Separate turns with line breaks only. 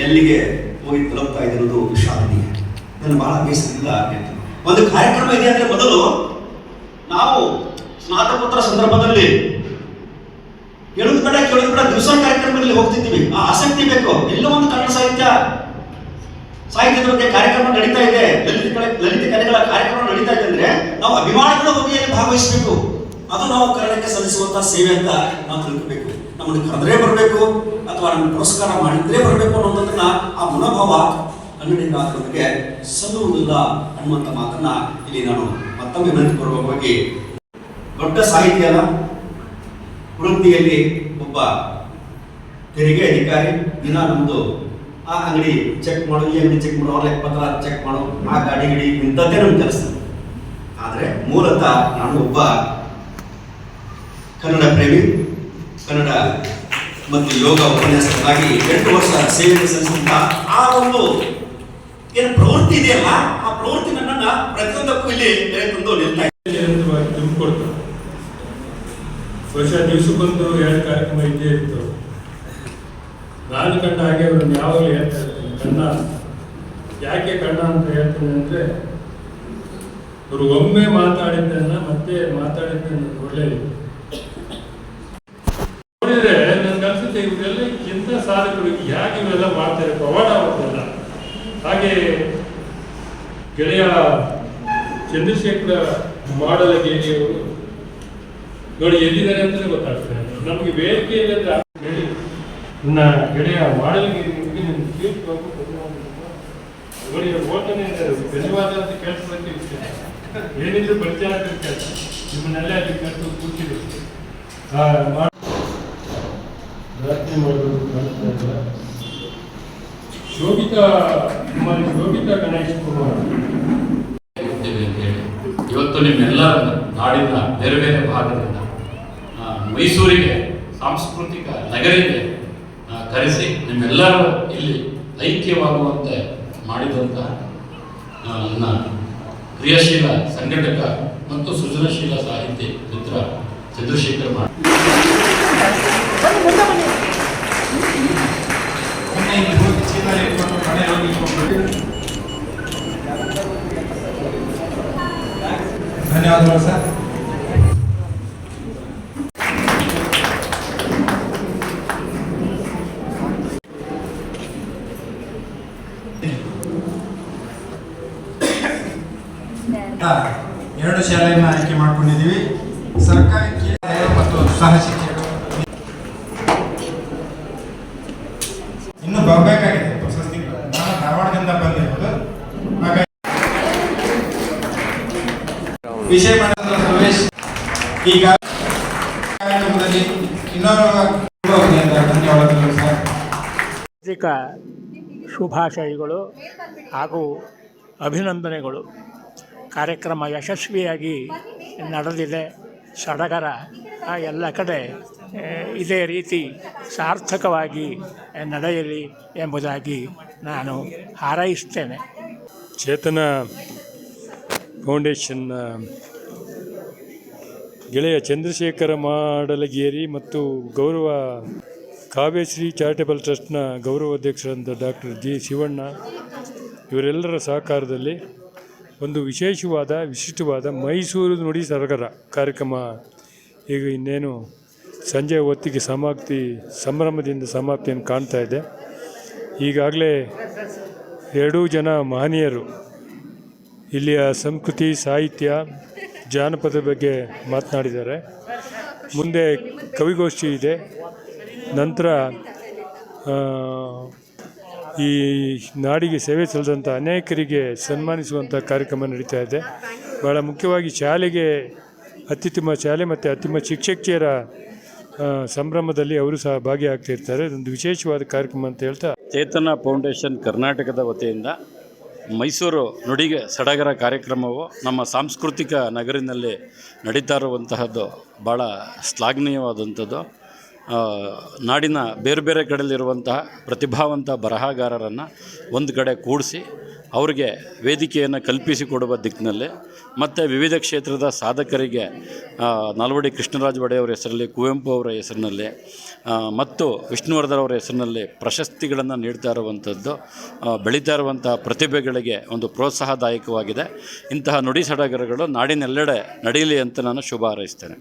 ಎಲ್ಲಿಗೆ ಹೋಗಿ ತಲುಪ್ತಾ ಇದ್ದಿರೋದು ವಿಷಾದನೀಯ. ನನ್ನ ಬಹಳ ಬೇಸರದಿಂದ. ಒಂದು ಕಾರ್ಯಕ್ರಮ ಇದೆ ಅಂದ್ರೆ ಮೊದಲು ನಾವು ಸ್ನಾತಕೋತ್ತರ ಸಂದರ್ಭದಲ್ಲಿ ಹೇಳುದ್ ಬೇಡ ಕೇಳುದು ಬೇಡ ದಿವಸ ಕಾರ್ಯಕ್ರಮದಲ್ಲಿ ಹೋಗ್ತಿದ್ದೀವಿ. ಆ ಆಸಕ್ತಿ ಬೇಕು. ಎಲ್ಲೋ ಒಂದು ಕನ್ನಡ ಸಾಹಿತ್ಯ, ಸಾಹಿತ್ಯದ ಬಗ್ಗೆ ಕಾರ್ಯಕ್ರಮ ನಡೀತಾ ಇದೆ. ಲಲಿತ ಲಲಿತ ಕಲೆಗಳ ಕಾರ್ಯಕ್ರಮ ನಡೀತಾ ಇದೆ ಅಂದ್ರೆ ನಾವು ಅಭಿಮಾನಿಗಳ ಅಲ್ಲಿ ಭಾಗವಹಿಸಬೇಕು. ಅದು ನಾವು ಕನ್ನಡಕ್ಕೆ ಸಲ್ಲಿಸುವಂತಹ ಸೇವೆ ಅಂತ ನಾವು ತಿಳ್ಕೋಬೇಕು. ನಮ್ಮನ್ನು ಕರೆದ್ರೆ ಬರಬೇಕು, ಅಥವಾ ನಮ್ಮ ಪುರಸ್ಕಾರ ಮಾಡಿದ್ರೆ ಬರಬೇಕು ಅನ್ನೋದನ್ನ ಆ ಮನೋಭಾವ ಕನ್ನಡಿಗರಾದವರಿಗೆ ಸಲ್ಲುವುದಿಲ್ಲ ಅನ್ನುವಂಥ ಮಾತನ್ನ ಇಲ್ಲಿ ನಾನು ಮತ್ತೊಮ್ಮೆ ವಿನಂತಿಪೂರ್ವಕವಾಗಿ ದೊಡ್ಡ ಸಾಹಿತ್ಯ ಅಲ್ಲ ವೃತ್ತಿಯಲ್ಲಿ ಒಬ್ಬ ತೆರಿಗೆ ಅಧಿಕಾರಿ, ದಿನ ನಮ್ದು ಆ ಅಂಗಡಿ ಚೆಕ್ ಮಾಡು, ಈ ಅಂಗಡಿ ಚೆಕ್ ಮಾಡು, ಅವ್ರ ಲೆಕ್ಕಪತ್ರ ಚೆಕ್ ಮಾಡು, ಆ ಗಾಡಿ, ಗಿಡಿ ಇಂಥದ್ದೇ ನಮ್ಮ ಕೆಲಸ. ಆದರೆ ಮೂಲತಃ ನಾನು ಒಬ್ಬ ಕನ್ನಡ ಪ್ರೇಮಿ, ಕನ್ನಡ ಮತ್ತು ಯೋಗ ಉಪನ್ಯಾಸಕ್ಕಾಗಿ ಎಂಟು ವರ್ಷ ಸೇವೆ ಸಲ್ಲಿಸಿದಂತ ಆ ಒಂದು ಏನು ಪ್ರವೃತ್ತಿ ಇದೆಯಲ್ಲ ಆ ಪ್ರವೃತ್ತಿ ನನ್ನ ಪ್ರತಿಯೊಂದಕ್ಕೂ ಇಲ್ಲಿ ತಂದು ನಿಲ್ತಾ
ವರ್ಷ ದಿವಸಕ್ಕೊಂದು ಎರಡು ಕಾರ್ಯಕ್ರಮ ಇದ್ದೇ ಇತ್ತು. ನಾನು ಕಂಡ ಹಾಗೆ ಅವ್ರನ್ನ ಯಾವಾಗಲೂ ಹೇಳ್ತಾ ಇರ್ತೀನಿ, ಕಣ್ಣ, ಯಾಕೆ ಕಣ್ಣ ಅಂತ ಹೇಳ್ತೀನಿ ಅಂದರೆ, ಅವರು ಒಮ್ಮೆ ಮಾತಾಡಿದ್ದನ್ನ ಮತ್ತೆ ಮಾತಾಡಿದ್ದನ್ನ ಒಳ್ಳೆಯದು ಅನ್ಸುತ್ತೆ ಇವರೆಲ್ಲ ಎಂಥ ಸಾಧಕರು ಯಾಕೆ ಇವೆಲ್ಲ ಮಾಡ್ತಾರೆ? ಪ್ರವಾಡ ಅವ್ರದ್ದೆಲ್ಲ. ಹಾಗೆ ಗೆಳೆಯ ಚಂದ್ರಶೇಖರ ಮಾಡಲಗೇರಿಯವರು ನೋಡಿ ಎಲ್ಲಿದ್ದಾರೆ ಅಂತಲೇ ಗೊತ್ತಾಗ್ತದೆ. ನಮಗೆ ಬೇಡಿಕೆ ಅಂದ್ರೆ ಹೇಳಿ. ನನ್ನ ಗೆಳೆಯ ಮಾಡಲಗೇರಿ ನೋಡಿ ಓಟನೇ ಧನ್ಯವಾದ ಅಂತ ಕೇಳಿಸೋದಕ್ಕೆ ಏನಿದ್ರು ಪರಿಚಯ ಆಗಿರ್ತಾರೆ ನಿಮ್ಮನ್ನೆಲ್ಲ ಅಲ್ಲಿ ಕರೆದು ಕೂತಿದ್ರು. ಶೋಭಿತ ಮಾಡೋದು ಕಾಣಿಸ್ತಾ ಇಲ್ಲ ಶೋಭಿತಾ ಕುಮಾರಿ ಶೋಭಿತಾ ಗಣೇಶ್
ಇವತ್ತು ನಿಮ್ಮೆಲ್ಲರ ನಾಡಿನ ಬೇರೆ ಬೇರೆ ಭಾಗದಿಂದ ಆ, ಮೈಸೂರಿಗೆ ಸಾಂಸ್ಕೃತಿಕ ನಗರಿಗೆ ಕರೆಸಿ ನಿಮ್ಮೆಲ್ಲರೂ ಇಲ್ಲಿ ಐಕ್ಯವಾಗುವಂತೆ ಮಾಡಿದಂತಹ ನನ್ನ ಕ್ರಿಯಾಶೀಲ ಸಂಘಟಕ ಮತ್ತು ಸೃಜನಶೀಲ ಸಾಹಿತಿ ಮಿತ್ರ ಚಂದ್ರಶೇಖರ್ ಮಾಡ್
ಧನ್ಯವಾದಗಳು ಸರ್. ಎರಡು ಶಾಲೆಯನ್ನು ಆಯ್ಕೆ ಮಾಡ್ಕೊಂಡಿದ್ದೀವಿ. ಸರ್ಕಾರಿ ಕೇಂದ್ರ ಮತ್ತು ಸಹ ವಿಷಯ ಮಾಡಿದ ಈಗ ಕಾರ್ಯಕ್ರಮದಲ್ಲಿ
ಶುಭಾಶಯಗಳು ಹಾಗೂ ಅಭಿನಂದನೆಗಳು. ಕಾರ್ಯಕ್ರಮ ಯಶಸ್ವಿಯಾಗಿ ನಡೆದಿದೆ. ಸಡಗರ ಆ ಎಲ್ಲ ಕಡೆ ಇದೇ ರೀತಿ ಸಾರ್ಥಕವಾಗಿ ನಡೆಯಲಿ ಎಂಬುದಾಗಿ ನಾನು ಹಾರೈಸ್ತೇನೆ.
ಚೇತನ ಫೌಂಡೇಶನ್ನ ಗೆಳೆಯ ಚಂದ್ರಶೇಖರ ಮಾಡಲಗೇರಿ ಮತ್ತು ಗೌರವ ಕಾವ್ಯಶ್ರೀ ಚಾರಿಟಬಲ್ ಟ್ರಸ್ಟ್ನ ಗೌರವ ಅಧ್ಯಕ್ಷರಾದ ಡಾಕ್ಟರ್ ಜಿ ಶಿವಣ್ಣ, ಇವರೆಲ್ಲರ ಸಹಕಾರದಲ್ಲಿ ಒಂದು ವಿಶೇಷವಾದ, ವಿಶಿಷ್ಟವಾದ ಮೈಸೂರು ನುಡಿ ಸರಗರ ಕಾರ್ಯಕ್ರಮ ಈಗ ಇನ್ನೇನು ಸಂಜೆ ಹೊತ್ತಿಗೆ ಸಮಾಪ್ತಿ, ಸಂಭ್ರಮದಿಂದ ಸಮಾಪ್ತಿಯನ್ನು ಕಾಣ್ತಾ ಇದೆ. ಈಗಾಗಲೇ ಎರಡೂ ಜನ ಮಹನೀಯರು ಇಲ್ಲಿಯ ಸಂಸ್ಕೃತಿ, ಸಾಹಿತ್ಯ, ಜಾನಪದ ಬಗ್ಗೆ ಮಾತನಾಡಿದ್ದಾರೆ. ಮುಂದೆ ಕವಿಗೋಷ್ಠಿ ಇದೆ. ನಂತರ ಈ ನಾಡಿಗೆ ಸೇವೆ ಸಲ್ಲಿಸಿದಂಥ ಅನೇಕರಿಗೆ ಸನ್ಮಾನಿಸುವಂಥ ಕಾರ್ಯಕ್ರಮ ನಡೀತಾ ಇದೆ. ಭಾಳ ಮುಖ್ಯವಾಗಿ ಶಾಲೆಗೆ ಅತ್ಯುತ್ತಮ ಶಾಲೆ ಮತ್ತು ಅತ್ಯುತ್ತಮ ಶಿಕ್ಷಕಿಯರ ಸಂಭ್ರಮದಲ್ಲಿ ಅವರು ಸಹ ಭಾಗಿಯಾಗ್ತಿರ್ತಾರೆ ಇದೊಂದು ವಿಶೇಷವಾದ ಕಾರ್ಯಕ್ರಮ ಅಂತ ಹೇಳ್ತಾ
ಚೇತನ ಫೌಂಡೇಶನ್ ಕರ್ನಾಟಕದ ವತಿಯಿಂದ ಮೈಸೂರು ನುಡಿಗೆ ಸಡಗರ ಕಾರ್ಯಕ್ರಮವು ನಮ್ಮ ಸಾಂಸ್ಕೃತಿಕ ನಗರಿನಲ್ಲಿ ನಡೀತಾ ಇರುವಂತಹದ್ದು ಭಾಳ ಶ್ಲಾಘನೀಯವಾದಂಥದ್ದು. ನಾಡಿನ ಬೇರೆ ಬೇರೆ ಕಡೆಯಲ್ಲಿರುವಂತಹ ಪ್ರತಿಭಾವಂತ ಬರಹಗಾರರನ್ನು ಒಂದು ಕಡೆ ಕೂಡಿಸಿ ಅವರಿಗೆ ವೇದಿಕೆಯನ್ನು ಕಲ್ಪಿಸಿಕೊಡುವ ದಿಕ್ಕಿನಲ್ಲಿ ಮತ್ತು ವಿವಿಧ ಕ್ಷೇತ್ರದ ಸಾಧಕರಿಗೆ ನಲ್ವಡಿ ಕೃಷ್ಣರಾಜ ಒಡೆಯವರ ಹೆಸರಲ್ಲಿ, ಕುವೆಂಪು ಅವರ ಹೆಸರಿನಲ್ಲಿ ಮತ್ತು ವಿಷ್ಣುವರ್ಧನ್ ಅವರ ಹೆಸರಿನಲ್ಲಿ ಪ್ರಶಸ್ತಿಗಳನ್ನು ನೀಡ್ತಾ ಇರುವಂಥದ್ದು ಬೆಳೀತಾ ಇರುವಂಥ ಪ್ರತಿಭೆಗಳಿಗೆ ಒಂದು ಪ್ರೋತ್ಸಾಹದಾಯಕವಾಗಿದೆ. ಇಂತಹ ನುಡಿ ಸಡಗರಗಳು ನಾಡಿನೆಲ್ಲೆಡೆ ನಡೆಯಲಿ ಅಂತ ನಾನು ಶುಭ ಹಾರೈಸ್ತೇನೆ.